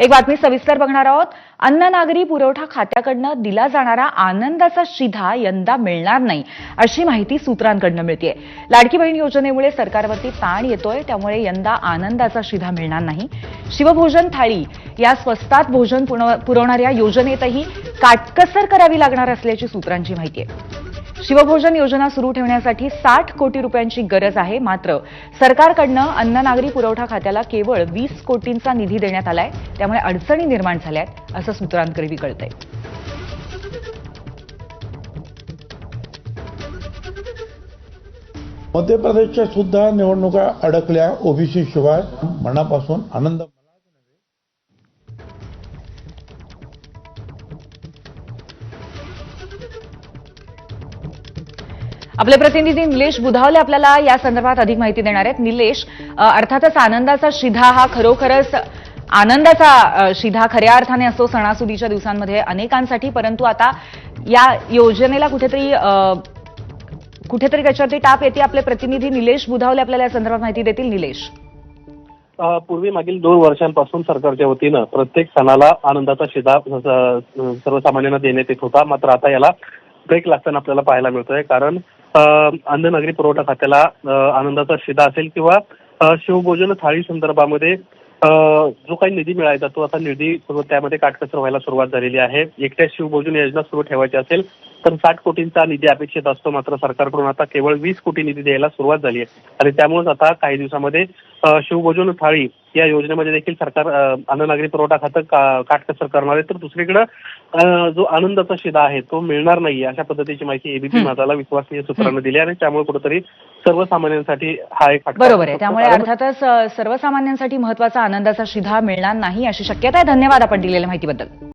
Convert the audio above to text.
एक बातमी सविस्तर बघणार आहोत. अन्न नागरी पुरवठा खात्याकडनं दिला जाणारा आनंदाचा शिधा यंदा मिळणार नाही अशी माहिती सूत्रांकडनं मिळतेय. लाडकी बहीण योजनेमुळे सरकारवरती ताण येतोय त्यामुळे यंदा आनंदाचा शिधा मिळणार नाही. शिवभोजन थाळी या स्वस्तात भोजन पुरवणाऱ्या योजनेतही काटकसर करावी लागणार असल्याची सूत्रांची माहिती आहे शिवभोजन योजना सुरू ठेवण्यासाठी साठ कोटी रुपयांची गरज आहे. मात्र सरकारकडनं अन्न नागरी पुरवठा खात्याला केवळ वीस कोटींचा निधी देण्यात आलाय. त्यामुळे अडचणी निर्माण झाल्या आहेत असं सूत्रांकरवी कळतंय मध्य प्रदेशच्या सुद्धा निवडणुका अडकल्या. ओबीसी शिवाय मनापासून आनंद आपले प्रतिनिधी निलेश बुधावले आपल्याला या संदर्भात अधिक माहिती देणार आहेत. निलेश अर्थातच आनंदाचा शिधा हा खरोखरच आनंदाचा शिधा खऱ्या अर्थाने असतो सणासुदीच्या दिवसांमध्ये अनेकांसाठी परंतु आता या योजनेला कुठेतरी कुठेतरी त्याच्यावरती टाप येते आपले प्रतिनिधी निलेश बुधावले आपल्याला या संदर्भात माहिती देतील. निलेश. पूर्वी मागील दोन वर्षांपासून सरकारच्या वतीनं प्रत्येक सणाला आनंदाचा शिधा सर्वसामान्यांना देण्यात येत होता. मात्र आता याला ब्रेक लागताना आपल्याला पाहायला मिळतोय. कारण अन्न नागरी पुरवठा खात्याला आनंदाचा शिदा असेल किंवा शिवभोजन थाळी संदर्भामध्ये जो काही निधी मिळायचा तो आता निधी त्यामध्ये काटकसर व्हायला सुरुवात झालेली आहे. एकट्या शिवभोजन योजना सुरू ठेवायची असेल तर साठ कोटींचा निधी अपेक्षित असतो मात्र सरकारकडून आता केवळ वीस कोटी निधी द्यायला सुरुवात झाली आहे. आणि त्यामुळेच आता काही दिवसामध्ये शिवभोजन थाळी या योजनेमध्ये देखील सरकार अन्न नागरी पुरवठा खातं काटकसर करणार आहे. तर दुसरीकडे जो आनंदाचा शिधा आहे तो मिळणार नाही अशा पद्धतीची माहिती एबीपी. माझाला विश्वासनीय सूत्रांनी दिली आणि त्यामुळे कुठेतरी सर्वसामान्यांसाठी हा एक बरोबर आहे. त्यामुळे अर्थातच सर्वसामान्यांसाठी महत्त्वाचा आनंदाचा शिधा मिळणार नाही अशी शक्यता आहे. धन्यवाद आपण दिलेल्या माहितीबद्दल.